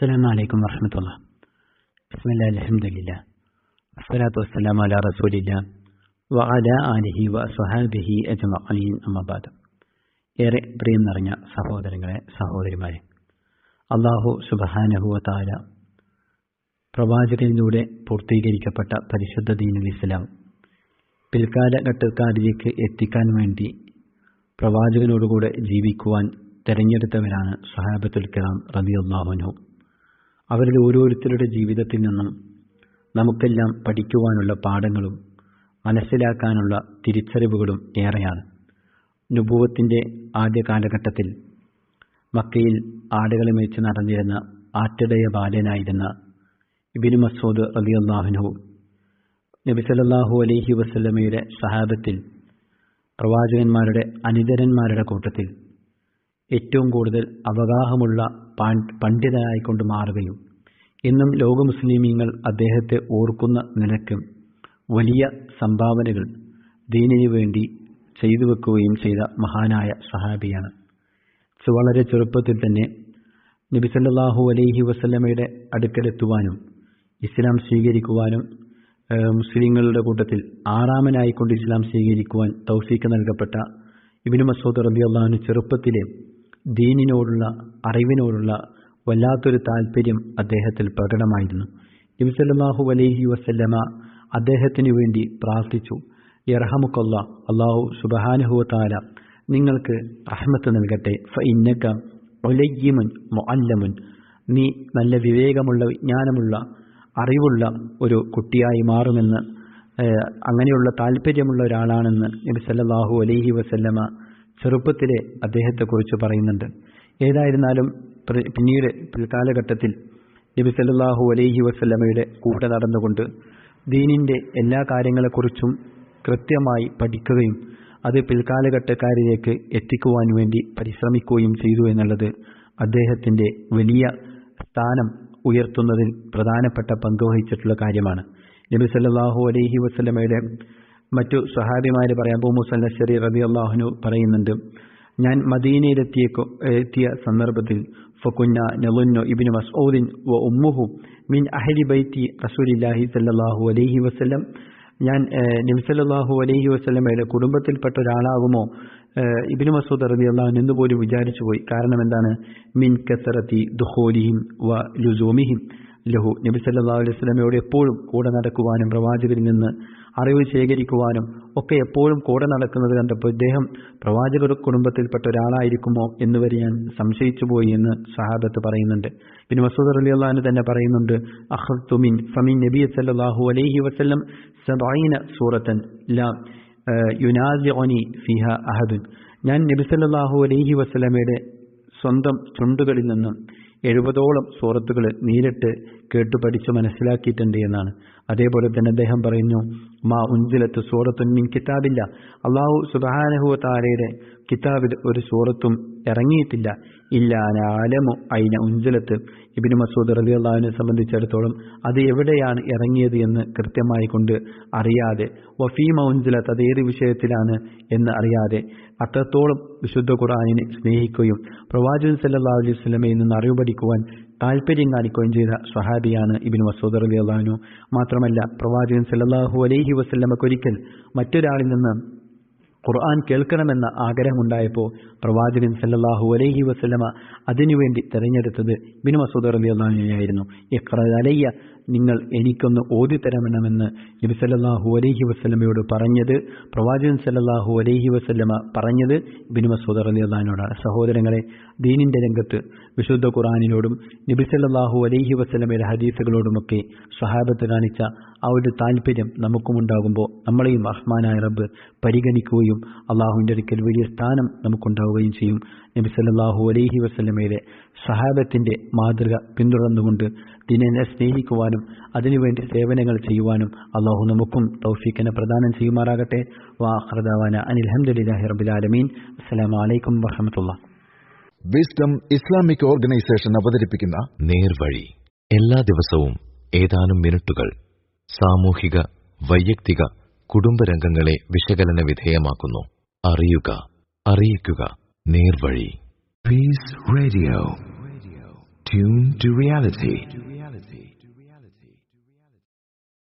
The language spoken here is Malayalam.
السلام عليكم ورحمة الله بسم الله الحمد لله والصلاة والسلام على رسول الله وعلى آله وصحابه أجمعين أما بعد ഏറെ പ്രിയം നിറഞ്ഞ സഹോദരങ്ങളെ സഹോദരിമാരെ അള്ളാഹു സുബഹാനഹുവ താല പ്രവാചകനിലൂടെ പൂർത്തീകരിക്കപ്പെട്ട പരിശുദ്ധ ദീനുൽ ഇസ്ലാം പിൽക്കാലഘട്ടക്കാരിലേക്ക് എത്തിക്കാൻ വേണ്ടി പ്രവാചകനോടുകൂടെ ജീവിക്കുവാൻ തെരഞ്ഞെടുത്തവരാണ് സഹാബത്തുൽ കിറാം റബിയുല്ലാഹുനു അവരിൽ ഓരോരുത്തരുടെ ജീവിതത്തിൽ നിന്നും നമുക്കെല്ലാം പഠിക്കുവാനുള്ള പാഠങ്ങളും മനസ്സിലാക്കാനുള്ള തിരിച്ചറിവുകളും ഏറെയാണ്. നുപൂവത്തിന്റെ ആദ്യ കാലഘട്ടത്തിൽ മക്കയിൽ ആടുകളെ മേച്ച് നടന്നിരുന്ന ആറ്റടയ ബാലനായിരുന്ന ഇബിനു മസൂദ് നബി സല്ലല്ലാഹു അലൈഹി വസ്ലമയുടെ സഹാബത്തിൽ പ്രവാചകന്മാരുടെ അനിതരന്മാരുടെ കൂട്ടത്തിൽ ഏറ്റവും കൂടുതൽ അവഗാഹമുള്ള പണ്ഡിതനായിക്കൊണ്ട് മാറുകയും ഇന്നും ലോക മുസ്ലിമീങ്ങൾ അദ്ദേഹത്തെ ഓർക്കുന്ന നിലയ്ക്ക് വലിയ സംഭാവനകൾ ദീനിനു വേണ്ടി ചെയ്തു വെക്കുകയും ചെയ്ത മഹാനായ സഹാബിയാണ്. വളരെ ചെറുപ്പത്തിൽ തന്നെ നബിസല്ലാഹു അലൈഹി വസല്ലമയുടെ അടുക്കലെത്തുവാനും ഇസ്ലാം സ്വീകരിക്കുവാനും മുസ്ലിങ്ങളുടെ കൂട്ടത്തിൽ ആറാമനായിക്കൊണ്ട് ഇസ്ലാം സ്വീകരിക്കുവാൻ തൗഫീക്ക് നൽകപ്പെട്ട ഇബിനു മസൂദ് റബി അള്ളാഹുവിന് ചെറുപ്പത്തിലെ ദീനിനോടുള്ള അറിവിനോടുള്ള വല്ലാത്തൊരു താല്പര്യം അദ്ദേഹത്തിൽ പ്രകടമായിരുന്നു. നബി സല്ലല്ലാഹു അലൈഹി വസല്ലമ അദ്ദേഹത്തിന് വേണ്ടി പ്രാർത്ഥിച്ചു. യർഹമുക്കൊല്ല അള്ളാഹു സുബഹാനുഹുവത്താല നിങ്ങൾക്ക് റഹ്മത്ത് നൽകട്ടെ. ഫ ഇന്നക്ക ഒലയ്യമുൻ മൊല്ലമുൻ നീ നല്ല വിവേകമുള്ള വിജ്ഞാനമുള്ള അറിവുള്ള ഒരു കുട്ടിയായി മാറുമെന്ന് അങ്ങനെയുള്ള താല്പര്യമുള്ള ഒരാളാണെന്ന് നബി സല്ലാഹു അലൈഹി വസല്ലമ ചെറുപ്പത്തിലെ അദ്ദേഹത്തെക്കുറിച്ച് പറയുന്നുണ്ട്. ഏതായിരുന്നാലും പിന്നീട് പിൽക്കാലഘട്ടത്തിൽ നബി സല്ലാഹു അലൈഹി വസ്ലമയുടെ കൂടെ നടന്നുകൊണ്ട് ദീനിന്റെ എല്ലാ കാര്യങ്ങളെക്കുറിച്ചും കൃത്യമായി പഠിക്കുകയും അത് പിൽക്കാലഘട്ടക്കാരിലേക്ക് എത്തിക്കുവാൻ വേണ്ടി പരിശ്രമിക്കുകയും ചെയ്തു എന്നുള്ളത് അദ്ദേഹത്തിന്റെ വലിയ സ്ഥാനം ഉയർത്തുന്നതിൽ പ്രധാനപ്പെട്ട പങ്ക് വഹിച്ചിട്ടുള്ള കാര്യമാണ്. നബി സല്ലാഹു അലൈഹി വസ്ലമയുടെ മറ്റു സഹാബിമാര് പറയാം അബൂ മുസല്ലശ്ശേരി റബി അള്ളാഹുനു പറയുന്നുണ്ട് ഞാൻ മദീനയിലെത്തിയ എത്തിയ സന്ദർഭത്തിൽ ഫക്കുന്ന ابن مسعود وأمه من أهل بيت رسول الله صلى الله عليه وسلم. ഞാൻ നബി സല്ലല്ലാഹു അലൈഹി വസ്ലമയുടെ കുടുംബത്തിൽപ്പെട്ട ഒരാളാകുമോ ഇബിന് മസൂദ് റബി അള്ളാഹു എന്ന് പോലും വിചാരിച്ചു പോയി. കാരണം എന്താണ്? മിൻ കസറത്തി ദുഹോലിഹിം വ ലുസോമിഹിം. ലഹു നബി സല്ലാ അലൈഹി വസ്ലമയോട് എപ്പോഴും കൂടെ നടക്കുവാനും പ്രവാചകരിൽ നിന്ന് അറിവ് ശേഖരിക്കുവാനും ഒക്കെ എപ്പോഴും കൂടെ നടക്കുന്നത് കണ്ടപ്പോൾ ഇദ്ദേഹം പ്രവാചക കുടുംബത്തിൽപ്പെട്ട ഒരാളായിരിക്കുമോ എന്ന് വരെ ഞാൻ സംശയിച്ചു പോയി എന്ന് സഹാബത്ത് പറയുന്നുണ്ട്. പിന്നെ മസൂദ് അലി അള്ളഹാന് തന്നെ പറയുന്നുണ്ട് അഹ്തുമിൻ ഫമിൻ നബി സല്ലല്ലാഹു അലൈഹി വസ്ലം സബൈന സൂറത്തൻ ലാ ഫിഹ അഹദുൻ. ഞാൻ നബി സല്ലാഹു അലൈഹി വസ്ലമയുടെ സ്വന്തം ചുണ്ടുകളിൽ നിന്നും എഴുപതോളം സൂറത്തുകൾ നേരിട്ട് കേട്ടു പഠിച്ച് മനസ്സിലാക്കിയിട്ടുണ്ട് എന്നാണ്. അതേപോലെ തന്നെ അദ്ദേഹം പറയുന്നു മാ ഉൻസിലത്ത് സൂറത്തുൻ മിൻ കിതാബില്ല. അള്ളാഹു സുബാനഹുവ താരയുടെ കിതാബിൽ ഒരു സൂറത്തും ഇറങ്ങിയിട്ടില്ല. ഇല്ലാനാലമോ അയിന ഉൻസിലത്ത്. ഇബിന് മസൂദ് റലി അള്ളാഹുവിനെ സംബന്ധിച്ചിടത്തോളം അത് എവിടെയാണ് ഇറങ്ങിയത് എന്ന് കൃത്യമായി കൊണ്ട് അറിയാതെ വഫീമ ഉൻസിലത്ത് അത് ഏത് വിഷയത്തിലാണ് എന്ന് അറിയാതെ അത്രത്തോളം വിശുദ്ധ ഖുറാനിനെ സ്നേഹിക്കുകയും പ്രവാചകൻ സല്ലാ അലൈഹി സ്വലമയിൽ നിന്ന് അറിവ് പഠിക്കുവാൻ താല്പര്യം കാണിക്കുകയും ചെയ്ത സ്വഹാബിയാണ് ഇബിൻ മസൂദ് അലി അള്ളഹാനു മാത്രമല്ല പ്രവാചകൻ സല്ലാഹു അലൈഹി വസ്ല്ലമക്കൊരിക്കൽ മറ്റൊരാളിൽ നിന്ന് ഖുർആൻ കേൾക്കണമെന്ന ആഗ്രഹമുണ്ടായപ്പോൾ പ്രവാചകൻ സല്ലാഹു അലൈഹി വസല്ലമ അതിനുവേണ്ടി തിരഞ്ഞെടുത്തത് ബിൻ മസൂദ് റബി അള്ളാഹുവിനെയായിരുന്നു ഇഖ്റ അലയ്യ നിങ്ങൾ എനിക്കൊന്ന് ഓതിത്തരണമെന്ന് നബി സല്ലാഹു അലൈഹി വസ്ലമയോട് പറഞ്ഞത് പ്രവാചകൻ സല്ലാഹു അലൈഹി വസ്ലമ പറഞ്ഞത് ബിനു മസൂദ് റബി അള്ളഹാനോടാണ് സഹോദരങ്ങളെ ദീനിന്റെ രംഗത്ത് വിശുദ്ധ ഖുറാനിനോടും നബി സല്ലാഹു അലൈഹി വസ്ലമയുടെ ഹദീസുകളോടുമൊക്കെ സ്വഹാബത്ത് കാണിച്ച ആ ഒരു താല്പര്യം നമുക്കുമുണ്ടാകുമ്പോൾ നമ്മളെയും റഹ്മാനായ റബ്ബ് പരിഗണിക്കുകയും അള്ളാഹുവിന്റെ ഒരിക്കൽ വലിയ സ്ഥാനം നമുക്കുണ്ടാവുകയും ചെയ്യും. നബി സല്ലാഹു അലൈഹി വസ്ലമയുടെ സഹാബത്തിന്റെ മാതൃക പിന്തുടർന്നുകൊണ്ട് ദിനെ സ്നേഹിക്കുവാനും അതിനുവേണ്ടി സേവനങ്ങൾ ചെയ്യുവാനും അള്ളാഹു നമുക്കും തൗഫീഖിനെ പ്രദാനം ചെയ്യുമാറാകട്ടെ. വാഹ്റദാവാന അനിൽഹമ്മദില്ലാഹി റബുലാലമീൻ അസ്സലാമു അലൈക്കും വറഹമത്തുള്ള. വിസ്ഡം ഇസ്ലാമിക് ഓർഗനൈസേഷൻ അവതരിപ്പിക്കുന്ന നേർവഴി എല്ലാ ദിവസവും ഏതാനും മിനിറ്റുകൾ സാമൂഹിക വൈയക്തിക കുടുംബരംഗങ്ങളെ വിശകലന വിധേയമാക്കുന്നു. അറിയുക അറിയിക്കുക നേർവഴി Peace Radio. Tune to reality.